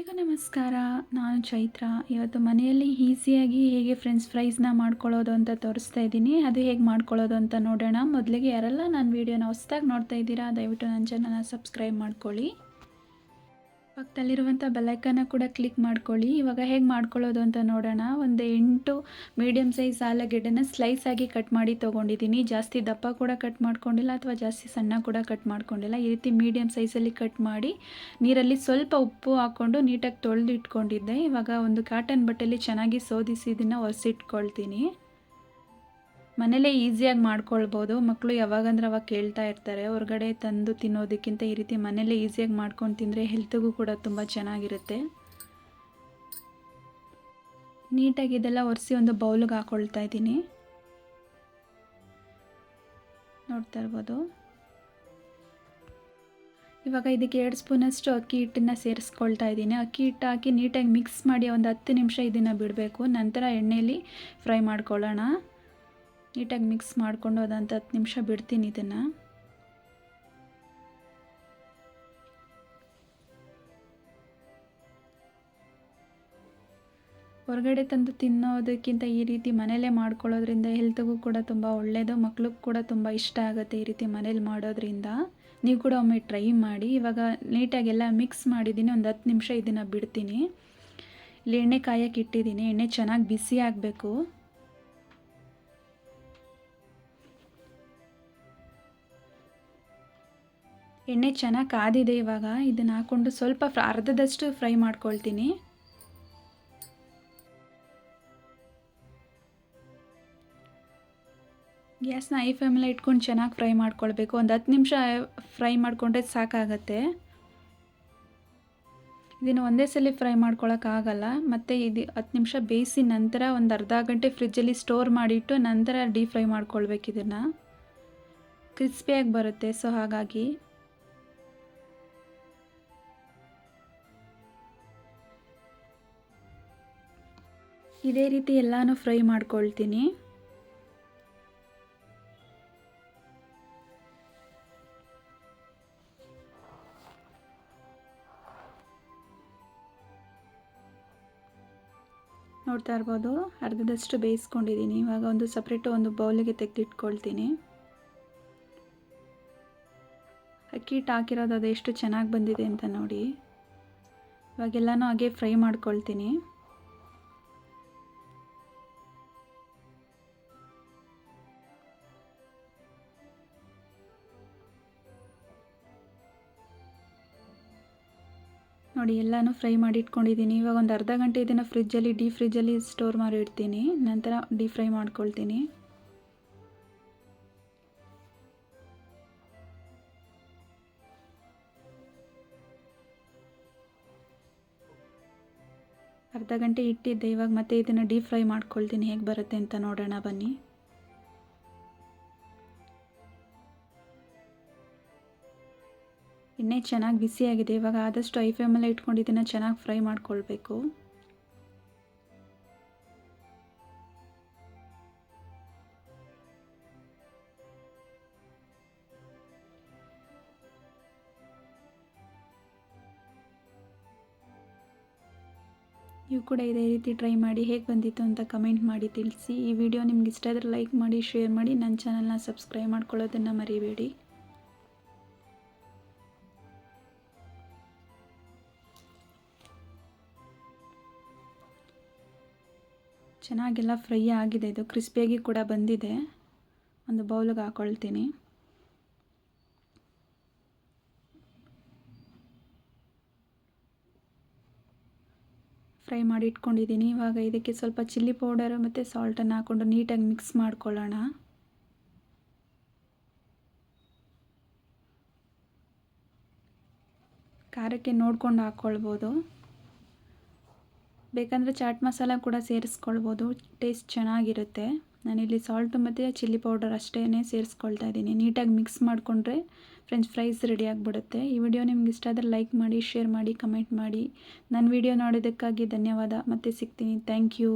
ಈಗ ನಮಸ್ಕಾರ. ನಾನು ಚೈತ್ರ. ಇವತ್ತು ಮನೆಯಲ್ಲಿ ಈಸಿಯಾಗಿ ಹೇಗೆ ಫ್ರೆಂಚ್ ಫ್ರೈಸ್ನ ಮಾಡ್ಕೊಳ್ಳೋದು ಅಂತ ತೋರಿಸ್ತಾ ಇದ್ದೀನಿ. ಅದು ಹೇಗೆ ಮಾಡ್ಕೊಳ್ಳೋದು ಅಂತ ನೋಡೋಣ. ಮೊದಲಿಗೆ ಯಾರೆಲ್ಲ ನನ್ನ ವೀಡಿಯೋನ ಹೊಸ್ದಾಗಿ ನೋಡ್ತಾ ಇದ್ದೀರಾ, ದಯವಿಟ್ಟು ನನ್ನ ಚಾನಲ್ನ ಸಬ್ಸ್ಕ್ರೈಬ್ ಮಾಡ್ಕೊಳ್ಳಿ. ಪಕ್ಕದಲ್ಲಿರುವಂಥ ಬೆಲೈಕನ್ನ ಕೂಡ ಕ್ಲಿಕ್ ಮಾಡ್ಕೊಳ್ಳಿ. ಇವಾಗ ಹೇಗೆ ಮಾಡ್ಕೊಳ್ಳೋದು ಅಂತ ನೋಡೋಣ. ಒಂದು ಎಂಟು ಮೀಡಿಯಮ್ ಸೈಜ್ ಆಲೂಗೆಡ್ಡೆನ ಸ್ಲೈಸ್ ಆಗಿ ಕಟ್ ಮಾಡಿ ತೊಗೊಂಡಿದ್ದೀನಿ. ಜಾಸ್ತಿ ದಪ್ಪ ಕೂಡ ಕಟ್ ಮಾಡ್ಕೊಂಡಿಲ್ಲ ಅಥವಾ ಜಾಸ್ತಿ ಸಣ್ಣ ಕೂಡ ಕಟ್ ಮಾಡ್ಕೊಂಡಿಲ್ಲ. ಈ ರೀತಿ ಮೀಡಿಯಮ್ ಸೈಜಲ್ಲಿ ಕಟ್ ಮಾಡಿ ನೀರಲ್ಲಿ ಸ್ವಲ್ಪ ಉಪ್ಪು ಹಾಕ್ಕೊಂಡು ನೀಟಾಗಿ ತೊಳೆದು ಇಟ್ಕೊಂಡಿದ್ದೆ ಇವಾಗ ಒಂದು ಕಾಟನ್ ಬಟ್ಟೆಯಲ್ಲಿ ಚೆನ್ನಾಗಿ ಸೋದಿಸಿ ಇದನ್ನು ಒರೆಸಿಟ್ಕೊಳ್ತೀನಿ. ಮನೇಲೇ ಈಸಿಯಾಗಿ ಮಾಡ್ಕೊಳ್ಬೋದು. ಮಕ್ಕಳು ಯಾವಾಗಂದ್ರೆ ಅವಾಗ ಕೇಳ್ತಾ ಇರ್ತಾರೆ, ಹೊರಗಡೆ ತಂದು ತಿನ್ನೋದಕ್ಕಿಂತ ಈ ರೀತಿ ಮನೇಲೇ ಈಸಿಯಾಗಿ ಮಾಡ್ಕೊಂಡು ತಿಂದರೆ ಹೆಲ್ತ್ಗೂ ಕೂಡ ತುಂಬ ಚೆನ್ನಾಗಿರುತ್ತೆ. ನೀಟಾಗಿ ಇದೆಲ್ಲ ಒರೆಸಿ ಒಂದು ಬೌಲ್ಗೆ ಹಾಕ್ಕೊಳ್ತಾ ಇದ್ದೀನಿ. ನೋಡ್ತಾ ಇರ್ಬೋದು. ಇವಾಗ ಇದಕ್ಕೆ ಎರಡು ಸ್ಪೂನಷ್ಟು ಅಕ್ಕಿ ಹಿಟ್ಟನ್ನು ಸೇರಿಸ್ಕೊಳ್ತಾ ಇದ್ದೀನಿ. ಅಕ್ಕಿ ಹಿಟ್ಟು ಹಾಕಿ ನೀಟಾಗಿ ಮಿಕ್ಸ್ ಮಾಡಿ ಒಂದು ಹತ್ತು ನಿಮಿಷ ಇದನ್ನು ಬಿಡಬೇಕು. ನಂತರ ಎಣ್ಣೆಯಲ್ಲಿ ಫ್ರೈ ಮಾಡ್ಕೊಳ್ಳೋಣ. ನೀಟಾಗಿ ಮಿಕ್ಸ್ ಮಾಡಿಕೊಂಡು ಅದಂತ ಹತ್ತು ನಿಮಿಷ ಬಿಡ್ತೀನಿ ಇದನ್ನು. ಹೊರಗಡೆ ತಂದು ತಿನ್ನೋದಕ್ಕಿಂತ ಈ ರೀತಿ ಮನೇಲೇ ಮಾಡ್ಕೊಳ್ಳೋದ್ರಿಂದ ಹೆಲ್ತ್ಗೂ ಕೂಡ ತುಂಬ ಒಳ್ಳೆಯದು ಮಕ್ಳಿಗೂ ಕೂಡ ತುಂಬ ಇಷ್ಟ ಆಗುತ್ತೆ ಈ ರೀತಿ ಮನೇಲಿ ಮಾಡೋದ್ರಿಂದ. ನೀವು ಕೂಡ ಒಮ್ಮೆ ಟ್ರೈ ಮಾಡಿ, ಇವಾಗ ನೀಟಾಗೆಲ್ಲ ಮಿಕ್ಸ್ ಮಾಡಿದ್ದೀನಿ, ಒಂದು ಹತ್ತು ನಿಮಿಷ ಇದನ್ನು ಬಿಡ್ತೀನಿ. ಇಲ್ಲಿ ಎಣ್ಣೆ ಕಾಯಕ್ಕೆ ಇಟ್ಟಿದ್ದೀನಿ, ಎಣ್ಣೆ ಚೆನ್ನಾಗಿ ಬಿಸಿ ಆಗಬೇಕು. ಎಣ್ಣೆ ಚೆನ್ನಾಗಿ ಕಾದಿದೆ ಇವಾಗ, ಇದನ್ನು ಹಾಕ್ಕೊಂಡು ಸ್ವಲ್ಪ ಅರ್ಧದಷ್ಟು ಫ್ರೈ ಮಾಡ್ಕೊಳ್ತೀನಿ. ಗ್ಯಾಸ್ನ ಐ ಫ್ಲೇಮಲ್ಲಿ ಇಟ್ಕೊಂಡು ಚೆನ್ನಾಗಿ ಫ್ರೈ ಮಾಡ್ಕೊಳ್ಬೇಕು. ಒಂದು ಹತ್ತು ನಿಮಿಷ ಫ್ರೈ ಮಾಡಿಕೊಂಡ್ರೆ ಸಾಕಾಗತ್ತೆ. ಇದನ್ನು ಒಂದೇ ಸಲ ಫ್ರೈ ಮಾಡ್ಕೊಳಕ್ಕಾಗಲ್ಲ ಮತ್ತು ಇದು ಹತ್ತು ನಿಮಿಷ ಬೇಯಿಸಿ ನಂತರ ಒಂದು ಅರ್ಧ ಗಂಟೆ ಫ್ರಿಜ್ಜಲ್ಲಿ ಸ್ಟೋರ್ ಮಾಡಿಟ್ಟು ನಂತರ ಡೀಪ್ ಫ್ರೈ ಮಾಡ್ಕೊಳ್ಬೇಕು ಇದನ್ನು. ಕ್ರಿಸ್ಪಿಯಾಗಿ ಬರುತ್ತೆ, ಸೊ ಹಾಗಾಗಿ. ಇದೇ ರೀತಿ ಎಲ್ಲನೂ ಫ್ರೈ ಮಾಡ್ಕೊಳ್ತೀನಿ. ನೋಡ್ತಾ ಇರ್ಬೋದು, ಅರ್ಧದಷ್ಟು ಬೇಯಿಸ್ಕೊಂಡಿದ್ದೀನಿ. ಇವಾಗ ಒಂದು ಸಪ್ರೇಟು ಒಂದು ಬೌಲಿಗೆ ತೆಗೆದಿಟ್ಕೊಳ್ತೀನಿ. ಅಕ್ಕಿ ಹಿಟ್ಟು ಹಾಕಿರೋದು ಅದು ಎಷ್ಟು ಚೆನ್ನಾಗಿ ಬಂದಿದೆ ಅಂತ ನೋಡಿ. ಇವಾಗೆಲ್ಲನೂ ಹಾಗೆ ಫ್ರೈ ಮಾಡ್ಕೊಳ್ತೀನಿ. ನೋಡಿ, ಎಲ್ಲನೂ ಫ್ರೈ ಮಾಡಿ ಇಟ್ಕೊಂಡಿದ್ದೀನಿ ಇವಾಗ ಒಂದು ಅರ್ಧ ಗಂಟೆ ಇದನ್ನು ಫ್ರಿಜ್ಜಲ್ಲಿ, ಡೀಪ್ ಫ್ರಿಜ್ಜಲ್ಲಿ ಸ್ಟೋರ್ ಮಾಡಿ ಇಡ್ತೀನಿ ನಂತರ ಡೀಪ್ ಫ್ರೈ ಮಾಡ್ಕೊಳ್ತೀನಿ. ಅರ್ಧ ಗಂಟೆ ಇಟ್ಟಿದ್ದೆ. ಇವಾಗ ಮತ್ತೆ ಇದನ್ನು ಡೀಪ್ ಫ್ರೈ ಮಾಡ್ಕೊಳ್ತೀನಿ. ಹೇಗೆ ಬರುತ್ತೆ ಅಂತ ನೋಡೋಣ ಬನ್ನಿ. ಎಣ್ಣೆ ಚೆನ್ನಾಗಿ ಬಿಸಿಯಾಗಿದೆ ಇವಾಗ ಆದಷ್ಟು ಐ ಫ್ಲೇಮಲ್ಲೇ ಇಟ್ಕೊಂಡು ಚೆನ್ನಾಗಿ ಫ್ರೈ ಮಾಡ್ಕೊಳ್ಬೇಕು. ನೀವು ಕೂಡ ಇದೇ ರೀತಿ ಟ್ರೈ ಮಾಡಿ ಹೇಗೆ ಬಂದಿತ್ತು ಅಂತ ಕಮೆಂಟ್ ಮಾಡಿ ತಿಳಿಸಿ. ಈ ವಿಡಿಯೋ ನಿಮ್ಗೆ ಇಷ್ಟ ಆದರೆ ಲೈಕ್ ಮಾಡಿ, ಶೇರ್ ಮಾಡಿ ನನ್ನ ಚಾನಲ್ನ ಸಬ್ಸ್ಕ್ರೈಬ್ ಮಾಡ್ಕೊಳ್ಳೋದನ್ನು ಮರಿಬೇಡಿ. ಚೆನ್ನಾಗೆಲ್ಲ, ಫ್ರೈ ಆಗಿದೆ, ಇದು ಕ್ರಿಸ್ಪಿಯಾಗಿ ಕೂಡ ಬಂದಿದೆ. ಒಂದು ಬೌಲಿಗೆ ಹಾಕ್ಕೊಳ್ತೀನಿ ಫ್ರೈ ಮಾಡಿ ಇಟ್ಕೊಂಡಿದ್ದೀನಿ. ಇವಾಗ ಇದಕ್ಕೆ ಸ್ವಲ್ಪ ಚಿಲ್ಲಿ ಪೌಡರು ಮತ್ತು ಸಾಲ್ಟನ್ನು ಹಾಕ್ಕೊಂಡು ನೀಟಾಗಿ ಮಿಕ್ಸ್ ಮಾಡ್ಕೊಳ್ಳೋಣ. ಖಾರಕ್ಕೆ ನೋಡ್ಕೊಂಡು ಹಾಕ್ಕೊಳ್ಬೋದು ಬೇಕಂದರೆ ಚಾಟ್ ಮಸಾಲ ಕೂಡ ಸೇರಿಸ್ಕೊಳ್ಬೋದು. ಟೇಸ್ಟ್ ಚೆನ್ನಾಗಿರುತ್ತೆ. ನಾನಿಲ್ಲಿ ಸಾಲ್ಟು ಮತ್ತು ಚಿಲ್ಲಿ ಪೌಡರ್ ಅಷ್ಟೇ ಸೇರಿಸ್ಕೊಳ್ತಾ ಇದ್ದೀನಿ. ನೀಟಾಗಿ ಮಿಕ್ಸ್ ಮಾಡಿಕೊಂಡ್ರೆ ಫ್ರೆಂಚ್ ಫ್ರೈಸ್ ರೆಡಿ ಆಗಿಬಿಡುತ್ತೆ. ಈ ವಿಡಿಯೋ ನಿಮ್ಗೆ ಇಷ್ಟ ಆದರೆ ಲೈಕ್ ಮಾಡಿ ಶೇರ್ ಮಾಡಿ ಕಮೆಂಟ್ ಮಾಡಿ. ನನ್ನ ವಿಡಿಯೋ ನೋಡೋದಕ್ಕಾಗಿ ಧನ್ಯವಾದ. ಮತ್ತೆ ಸಿಗ್ತೀನಿ. Thank you